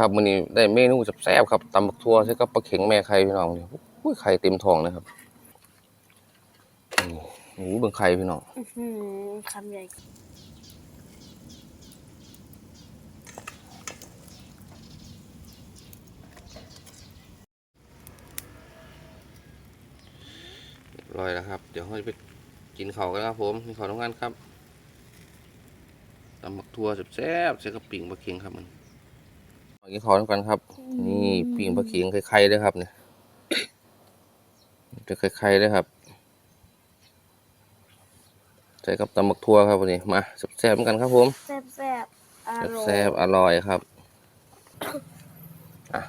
ครับมื้อนี้ได้เมนูแซ่บๆครับตำบักทั่วใส่กับปลาเข็งแม่ไข่พี่น้องนี่อุ้ยไข่เต็มท้องเลยครับนี่โอ้โหเบิ่งไข่พี่น้องอื้อคำใหญ่ร้อยแล้วครับ เดี๋ยวเราจะไปกินเขากันครับผมกินข้าวทำงานครับตำบักทั่วแซ่บๆใส่กับปิ่งปลาเข็งครับมัน มากินข้าวทำกันครับ นี่ปิ่งปลาเข็งไข่ๆเลยครับเนี่ยจะไข่ๆเลยครับใส่กับตำบักทั่วครับวันนี้มาแซ่บๆเหมือนกันครับผมแซ่บแซ่บๆอร่อยแซ่บๆอร่อยครับอะ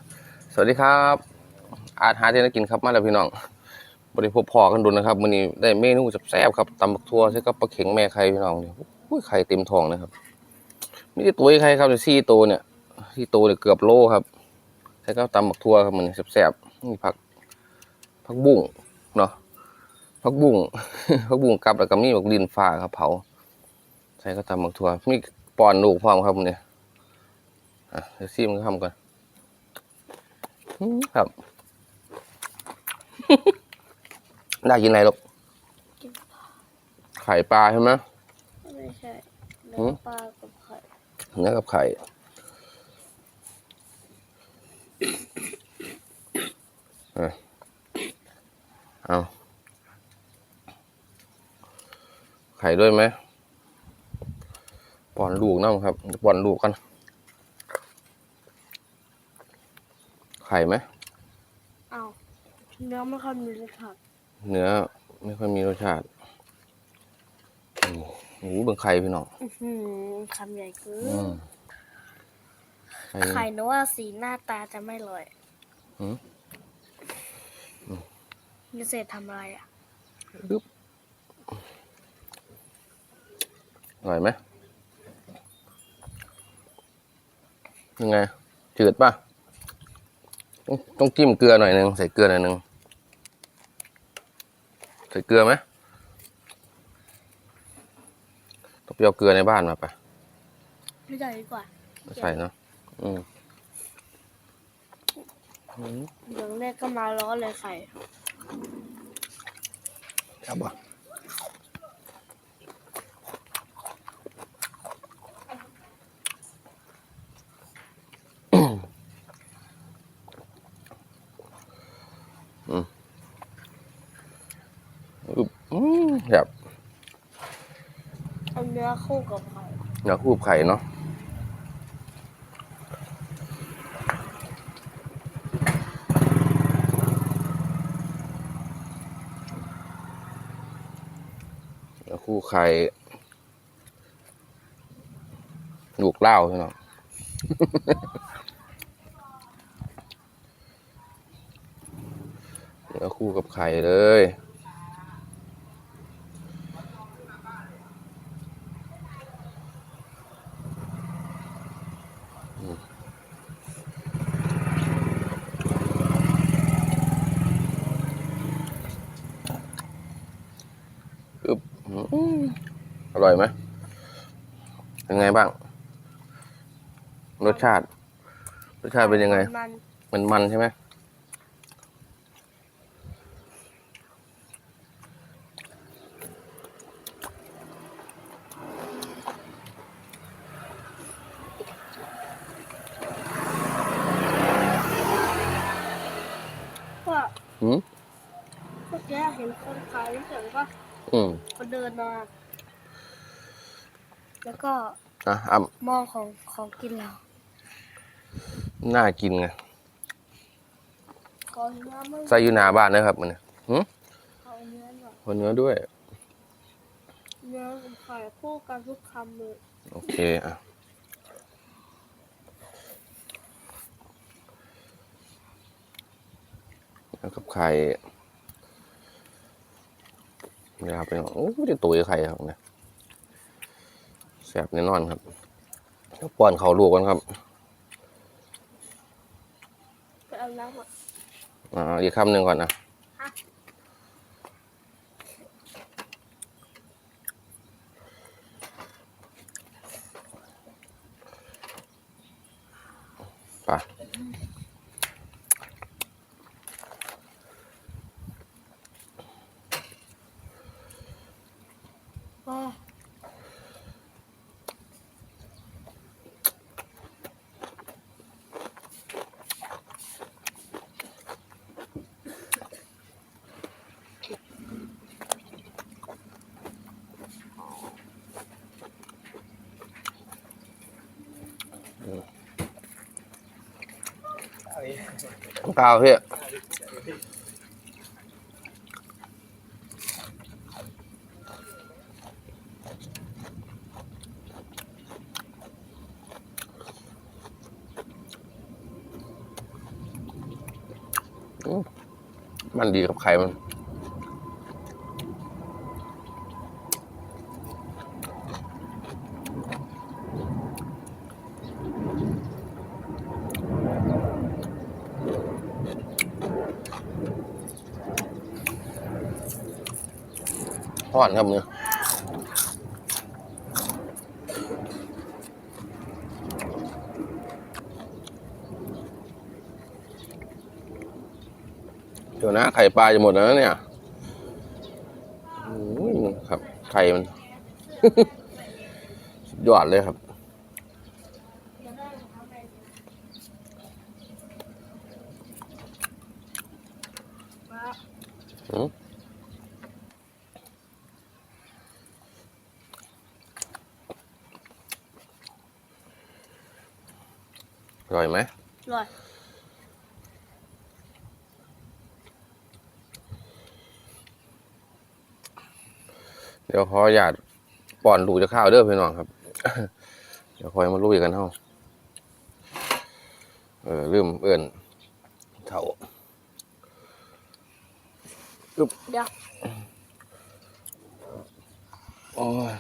สวัสดีครับ อาจหาที่นักกินครับมาแล้วพี่น้องบริพบพอกันดุนะครับมื้อนี้ได้เมนูแซ่บๆครับตำบักทั่วใส่กับปลาเข็งแม่ไข่พี่น้องนี่อุ้ยไข่เต็มท้องนะครับมีแต่ตัวไข่ครับสี่ตัวเนี่ย สี่ตัวเนี่ยเกือบโลครับใส่กับตำบักทั่วครับมันแซ่บๆนี่ผักผักบุ้งเนาะผักบุ้งผักบุ้งกับแล้วก็มีบักดินฟ้าครับเผาใส่ก็ตำบักทั่วมีป้อนลูกพร้อมครับมื้อนี้อะเดี๋ยวซิมกันทำก่อนอืมครับได้กินอะไรลูกไข่ปลาใช่ไหมไม่ใช่หืเนื้มอปลากับไข่เนื้อกับไข่อะ เอาไข่ด้วยไหมป้อนลูกน้ำครับป้อนลูกกัน ไข่ไหมอ้าวเนื้อไม่ค่อยมีรสชาติเนื้อไม่ค่อยมีรสชาติอืมโอ้โหเบิ่งไข่พี่น้องอื้อหือคำใหญ่เกิอืนมไข่ไข่นึกว่าสีหน้าตาจะไม่ลอยหืม นิเศษทำอะไรอะปึ๊บอร่อยไหมยังไง จืดป่ะต้องต้องจิ้มเกลือหน่อยหนึ่งใส่เกลือหน่อยหนึ่งใส่เกลือไหมต้องไปเอาเกลือในบ้านมาปะไม่ใส่ดีกว่าใส่เนาะอืมอืมเดี๋ยวแรกก็มาร้อนเลยไข่ ครับบ่อืมอึบอืมแบบเอาเนื้อคู่กับไข่เนื้อคูบไข่เนาะเนื้อคู่ ไข่ลูกเหล้าใช่ไหมเนื้อคู่กับไข่เลย อึบอืมอร่อยไหม เป็นไงบ้าง รสชาติ รสชาติเป็นยังไง มันมันมันใช่ไหมก็อืมเมื่อกี้เห็นคนขายเฉยๆก็อืม เขาเดินมา แล้วก็ อะอะมองของของกินเราน่ากินไงขอเนื้อไม่ใส่อยู่หน้าบ้านนะครับมันเนี่ยหืมขอเนื้อหน่อยคนเนื้อด้วย เนื้อกับไข่คู่กันทุกคำเลยโอเคอะแล้วกับไข่นี่ครับเป็นโอ้ไม่ได้ตุ๋ยไข่ครับเนี่ย แซ่บแน่นอนครับเดี๋ยวป้อนเขาลูกกันครับไปเอาน้ำอะอ่าอีกคำหนึ่งก่อนนะ ก้าวพี่อืมมันดีกับไข่มัน ทอดครับเนี่ยเดี๋ยวนะ ไข่ปลาจะหมดแล้วเนี่ยอุ้ยครับ ไข่มัน สุดยอดเลยครับอืม ร่อยไหมอร่อย เดี๋ยวขออยากป้อนลูกจะข้าวเด้อพี่น้องครับ เดี๋ยวคอยมาลุยกันเฮาเออลืมเอื่นเท่าเดี๋ยวโอ้ย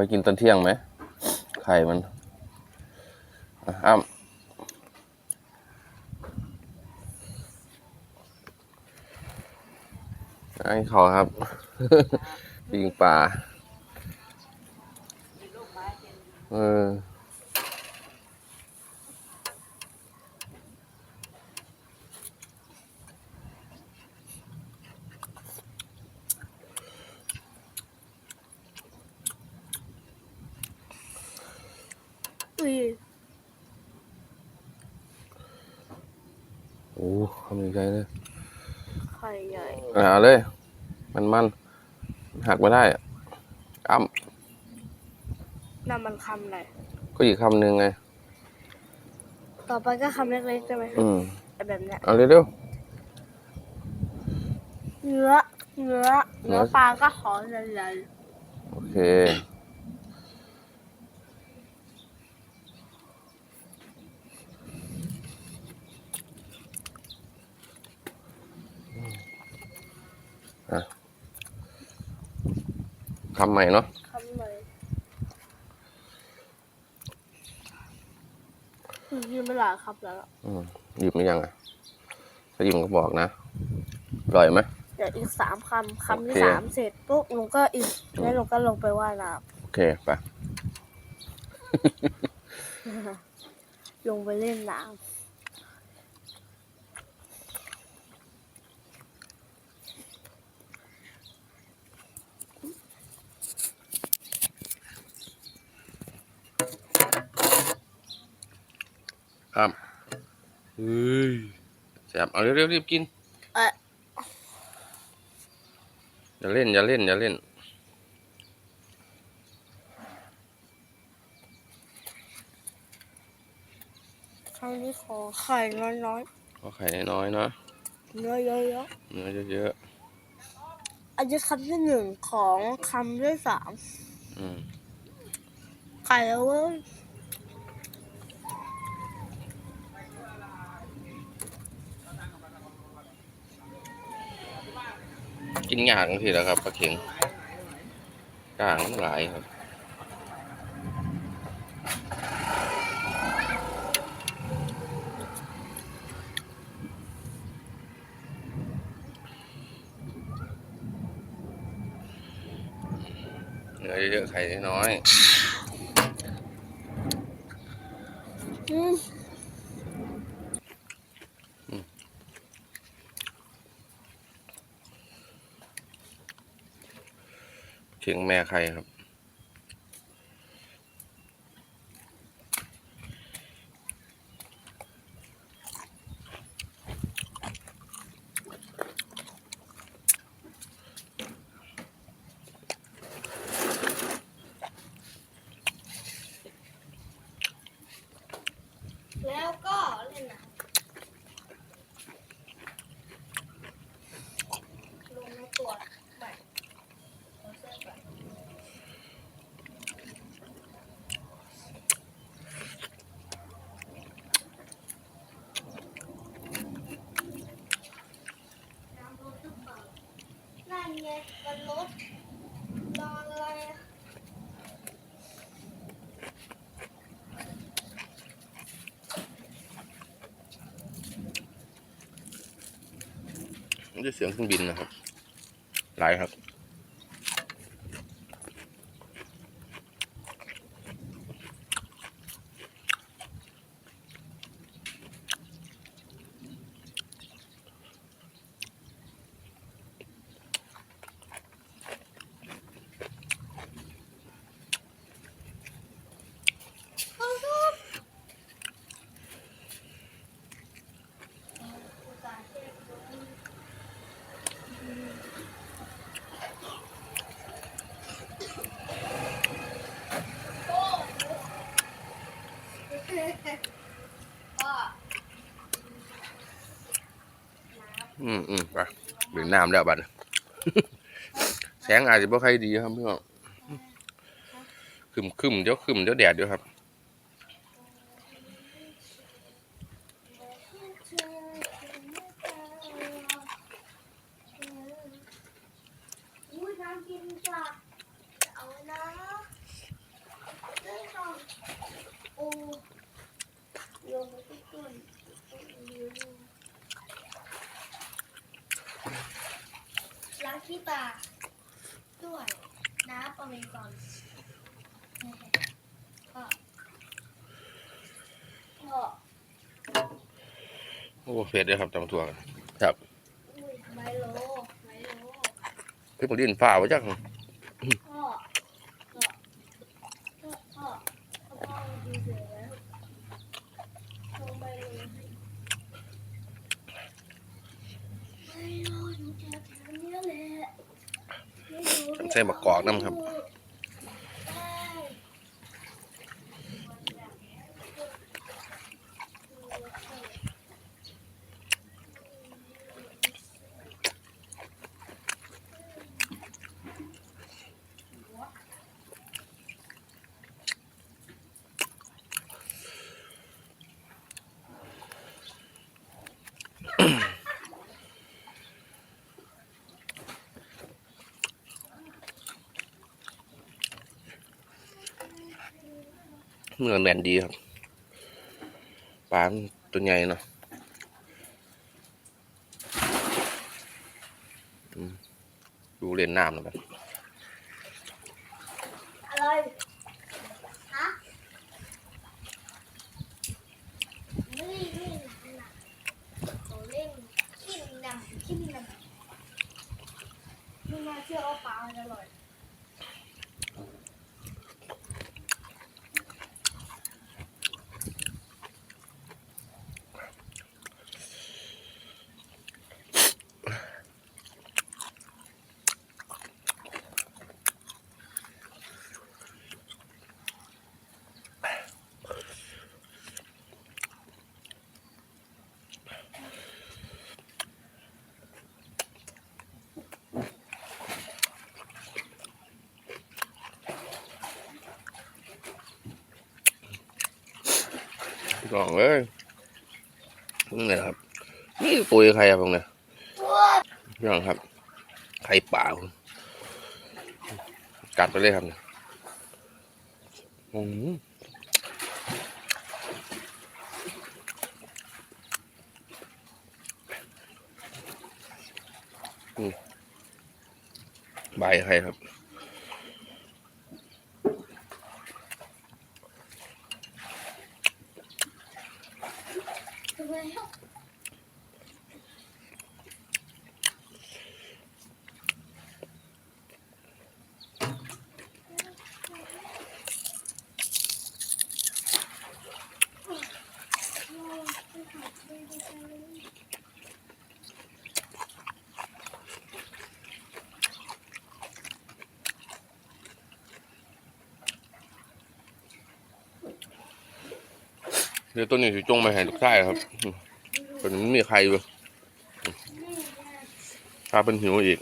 ไปกินตอนเที่ยงไหม ไข่มันอะอ้ำไอ้เขาครับ ปิงป่า เออ อุ้ย โอ้ทำยังไงเลย ไข่ใหญ่ อะเอาเลย มันมันหักไม่ได้อะอ้ำน้ำมันคำเลยก็อีกคำหนึ่งไง ต่อไปก็คำเล็กๆใช่ไหมอืม แต่แบบเนี้ยเอาเร็ว เนื้อ เนื้อ เนื้อปลาก็หอมใหญ่ๆโอเค คำใหม่เนาะๆคำเลยยืมไปหลายคำแล้วอะอืมหยิบไม่ยังอะถ้าหยิบก็บอกนะอร่อยไหมเดี๋ยวอีกสามคำคำที่โอเคสามเสร็จปุ๊บหนูก็อีกแล้วหนูก็ลงไปว่ายน้โอเคไปำลงไปเล่นน้ครับ เฮ้ยแสบเอาเร็วๆรีบกินำเอะอย่าเล่นอย่าเล่นอย่าเล่น ครั้งนี้ขอไข่น้อยก็ไข่น้อยๆเนาะเนื้อเยอะเนื้อเยอะๆอันนี้คำที่หนึ่งของคำที่สามๆอืมไข่แล้วเว้ย กินยากทีแล้วครับปลาเข็งกลางมันหลายครับเนื้อเยอะๆไข่น้อย อืม ๆเข็งแม่ไข่ครับ แล้วก็เล่นนะลงในตัวใหม่เอาเสื้อก่อนน้ำรถหรือเปล่านั่น ไงมันรถรออะไรอะนี่จะเสียงเครื่องบินนะครับ หลายครับ อืมอืมไปดื่มน้ำแล้วบัดแสงอาจจะไม่ค่อยดีครับพี่น้องคึมคึมเดี๋ยวคึมเดี๋ยวแดดเดี๋ยวครับ อุ้ยน้ำกินจ้ะเอานะเรื่องของโอ้ลงไปที่ต้นล้างขี้ตาด้วยน้ำอ เมซอนพ่อพ่อโอ้เผ็ดเลยครับตำถั่วกันครับไมโลไมโลพิ่งมดินฝ่าไว้จังไปเลยไม่รู้อยู่แถวๆเนี้ยแหละไม่รู้ใส่บักกอกน้ำครับ เนื้อแน่นดีครับปลาตัวใหญ่เนาะดูเล่นน้ำแล้วกันอะไรฮ ลองเอ้ยนี่ไงครับ นี่ตัวใครครับตรงเนี้ยตัวพี่น้องครับ ไข่ป่ากัดไปเลยครับเนี่ยอืมอืมใบไข่ครับ ดี๋ยวตัวนี้สิจงมาให้ลูกชายครับอืมเป็นไม่มีใครเลยถ้าเป็นหิวอีก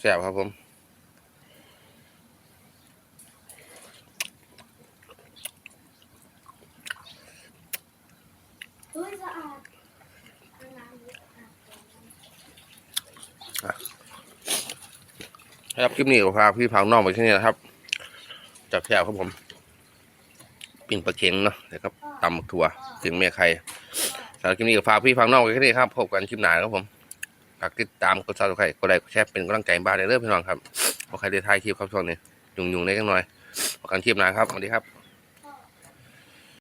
แซ่บๆครับผมเฮ้ยสะอาดน้ำเยอะอะครับคลิปนี้ก็พาพี่พาน้องไปที่นี่นะครับ แซ่บครับผม ปิ้งปลาเข็งเนาะแล้วก็ตำหมกถั่วถึงเมียใครสำหรับคลิปนี้ก็ฝากพี่ฟังนองไปที่นี่ครับพบกันคลิปหน้าครับผมฝากติดตามกดซับสไครต์กดไลค์กดแชร์เป็นกำลังใจบ้านในเรื่องพี่น้องครับพอใครได้ทายคลิปครับช่วงนี้ยุ่งๆได้กันหน่อยพบกันคลิปหน้าครับสวัสดีครับ